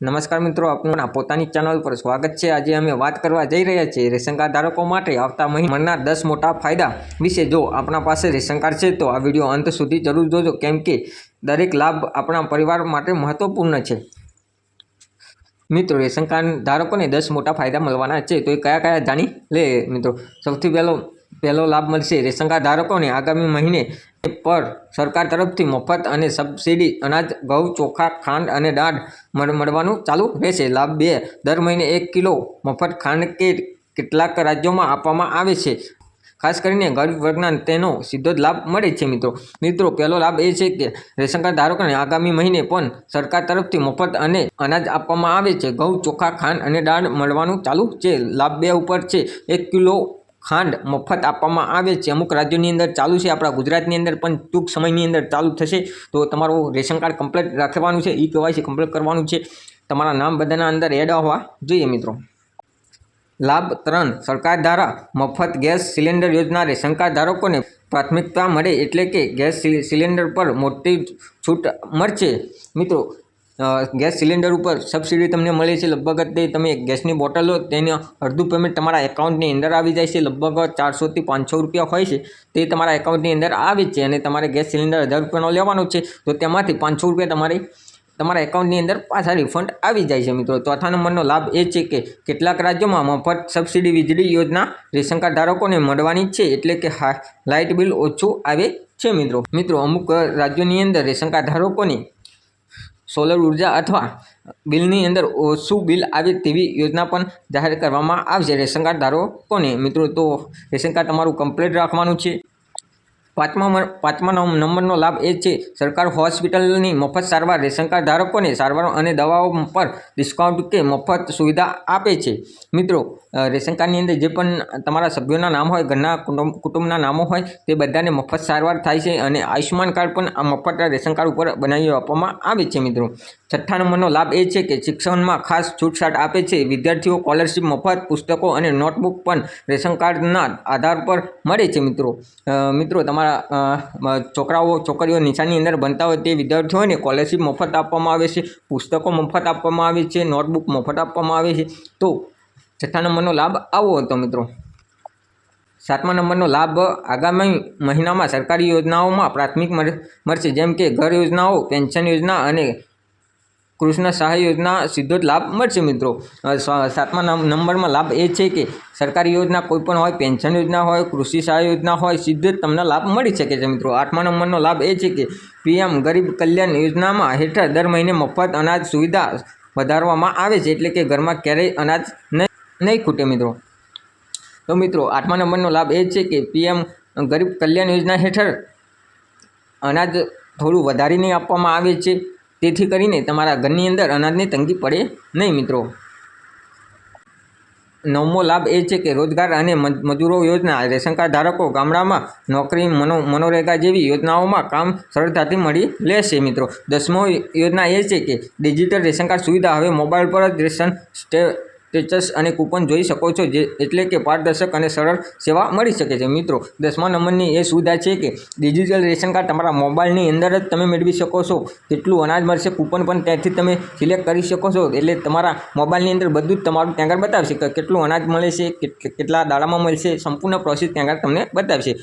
નમસ્કાર મિત્રો, આપનું પોતાની ચેનલ પર સ્વાગત છે. આજે અમે વાત કરવા જઈ રહ્યા છીએ રેશન કાર્ડ ધારકો માટે આવતા મહિને મળનાર દસ મોટા ફાયદા વિશે. જો આપણા પાસે રેશન કાર્ડ છે, તો આ વીડિયો અંત સુધી જરૂર જોજો, કેમ કે દરેક લાભ આપણા પરિવાર માટે મહત્વપૂર્ણ છે. મિત્રો, રેશન કાર્ડ ધારકોને દસ મોટા ફાયદા મળવાના છે, તો એ કયા કયા જાણી લે મિત્રો. સૌથી પહેલો પહેલો લાભ મળશે. રેશન કાર્ડ ધારકોને આગામી મહિને પર સરકાર તરફથી મફત અને સબસિડી, અનાજ, ઘઉં, ચોખા, ખાંડ અને દાળ મળ- મળવાનું ચાલુ રહેશે. લાભ બે, દર મહિને એક કિલો મફત ખાંડ કે કેટલાક રાજ્યોમાં આપવામાં આવે છે. ખાસ કરીને ગરીબ વર્ગના તેનો સીધો જ લાભ મળે છે, મિત્રો. મિત્રો, પહેલો લાભ એ છે કે રેશન કાર્ડ ધારકોને આગામી મહિને પણ સરકાર તરફથી મફત અને અનાજ આપવામાં આવે છે. ઘઉં, ચોખા, ખાંડ અને દાળ મળવાનું ચાલુ છે. લાભ બે ઉપર છે. એક કિલો ખાંડ મફત આપવામાં આવે છે. અમુક રાજ્યોની અંદર ચાલુ છે, આપણા ગુજરાતની અંદર પણ ટૂંક સમયની અંદર ચાલુ થશે. તો તમારું રેશન કાર્ડ કમ્પ્લીટ રાખવાનું છે ઈ કેવાયસી કમ્પ્લીટ કરવાનું છે. તમારા નામ બધાના અંદર એડ હોવા જોઈએ મિત્રો. લાભ ત્રણ, સરકાર દ્વારા મફત ગેસ સિલિન્ડર યોજના રેશન કાર્ડ ધારકોને પ્રાથમિકતા મળે એટલે કે ગેસ સિલિન્ડર પર મોટી છૂટ મળશે. મિત્રો ગેસ સિલિન્ડર ઉપર સબસિડી તમને મળે છે લગભગ તે તમે ગેસની બોટલ લો, તેને અડધું પેમેન્ટ તમારા એકાઉન્ટની અંદર આવી જાય છે, લગભગ ચારસોથી પાંચસો રૂપિયા હોય છે, તે તમારા એકાઉન્ટની અંદર આવે છે અને તમારે ગેસ સિલિન્ડર હજાર રૂપિયાનો લેવાનો છે, તો તેમાંથી પાંચસો રૂપિયા તમારે, તમારા એકાઉન્ટની અંદર પાછા રિફંડ આવી જાય છે મિત્રો. ચોથા નંબરનો લાભ એ છે કે કેટલાક રાજ્યોમાં મફત સબસિડી વીજળી યોજના રેશન કાર્ડ ધારકોને મળવાની છે, એટલે કે લાઇટ બિલ ઓછું આવે છે મિત્રો. મિત્રો, અમુક રાજ્યોની અંદર રેશન કાર્ડ ધારકોની સોલર ઊર્જા અથવા બિલની અંદર ઓછું બિલ આવે તેવી યોજના પણ જાહેર કરવામાં આવશે. રેશન કાર્ડ ધારકોને મિત્રો, તો રેશન કાર્ડ તમારું કમ્પ્લીટ રાખવાનું છે. પાંચમા પાંચમા નંબરનો લાભ એ છે, સરકાર હોસ્પિટલની મફત સારવાર, રેશન કાર્ડ ધારકોને સારવાર અને દવાઓ પર ડિસ્કાઉન્ટ કે મફત સુવિધા આપે છે. મિત્રો રેશન કાર્ડની અંદર જે પણ તમારા સભ્યોના નામ હોય, ઘરના કુટુંબ કુટુંબના નામો હોય, તે બધાને મફત સારવાર થાય છે અને આયુષ્યમાન કાર્ડ પણ આ મફત રેશન કાર્ડ ઉપર બનાવી આપવામાં આવે છે, મિત્રો. છઠ્ઠા નંબરનો લાભ એ છે કે શિક્ષણમાં ખાસ છૂટછાટ આપે છે. વિદ્યાર્થીઓ સ્કોલરશીપ મફત, પુસ્તકો અને નોટબુક પણ રેશન કાર્ડના આધાર પર મળે છે મિત્રો. મિત્રો, તમારા છોકરાઓ, છોકરીઓ નિશાની અંદર ભણતા હોય તે વિદ્યાર્થીઓને સ્કોલરશીપ મફત આપવામાં આવે છે, પુસ્તકો મફત આપવામાં આવે છે, નોટબુક મફત આપવામાં આવે છે. તો છઠ્ઠા નંબરનો લાભ આવો હતો મિત્રો. સાતમા નંબરનો લાભ આગામી મહિનામાં સરકારી યોજનાઓમાં પ્રાથમિક મળ- મળશે. જેમ કે ઘર યોજનાઓ, પેન્શન યોજના અને કૃષ્ણ સહાય યોજના સીધો જ લાભ મળશે મિત્રો. સાતમા નંબરમાં લાભ એ છે કે સરકારી યોજના કોઈ પણ હોય, પેન્શન યોજના હોય, કૃષિ સહાય યોજના હોય, સીધો જ તમને લાભ મળી શકે છે મિત્રો. આઠમા નંબરનો લાભ એ છે કે પીએમ ગરીબ કલ્યાણ યોજનામાં હેઠળ દર મહિને મફત અનાજ સુવિધા વધારવામાં આવે છે, એટલે કે ઘરમાં ક્યારેય અનાજ નહીં ખૂટે મિત્રો. તો મિત્રો, આઠમા નંબરનો લાભ એ છે કે પીએમ ગરીબ કલ્યાણ યોજના હેઠળ અનાજ થોડું વધારીને આપવામાં આવે છે. તેથી કરીને તમારા ઘરની અંદર અનાજની તંગી પડે નહીં મિત્રો. નવમો લાભ એ છે કે રોજગાર અને મજૂરો યોજના, રેશન કાર્ડ ધારકો ગામડામાં નોકરી, મનો, મનોરેગા જેવી યોજનાઓમાં કામ સરળતાથી મળી લેશે મિત્રો. દસમો યોજના એ છે કે ડિજિટલ રેશન કાર્ડ સુવિધા, હવે મોબાઈલ પર જ રેશન સ્ટે સ્ટેટસ અને કૂપન જોઈ શકો છો, જે એટલે કે પારદર્શક અને સરળ સેવા મળી શકે છે. મિત્રો, દસમા નંબરની એ સુવિધા છે કે ડિજિટલ રેશન કાર્ડ તમારા મોબાઈલની અંદર જ તમે મેળવી શકો છો. કેટલું અનાજ મળશે કૂપન પણ ત્યાંથી તમે સિલેક્ટ કરી શકો છો. એટલે તમારા મોબાઈલની અંદર બધું જ તમારું ત્યાં આગળ બતાવશે કે કેટલું અનાજ મળે છે કેટલા દાડામાં મળશે, સંપૂર્ણ પ્રોસેસ ત્યાં આગળ તમને બતાવશે.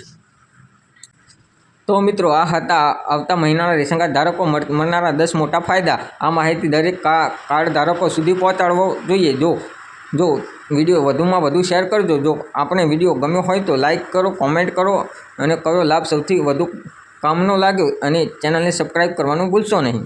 તો મિત્રો, આ હતા આવતા મહિનાના રેશન કાર્ડ ધારકો મળ- મળનારા દસ મોટા ફાયદા. આ માહિતી દરેક કાર્ડ ધારકો સુધી પહોંચાડવો જોઈએ. જો જો વીડિયો વધુમાં વધુ શેર કરજો. જો આપણે વીડિયો ગમ્યો હોય તો લાઈક કરો, કોમેન્ટ કરો અને કયો લાભ સૌથી વધુ કામનો લાગ્યો અને ચેનલને સબસ્ક્રાઈબ કરવાનું ભૂલશો નહીં.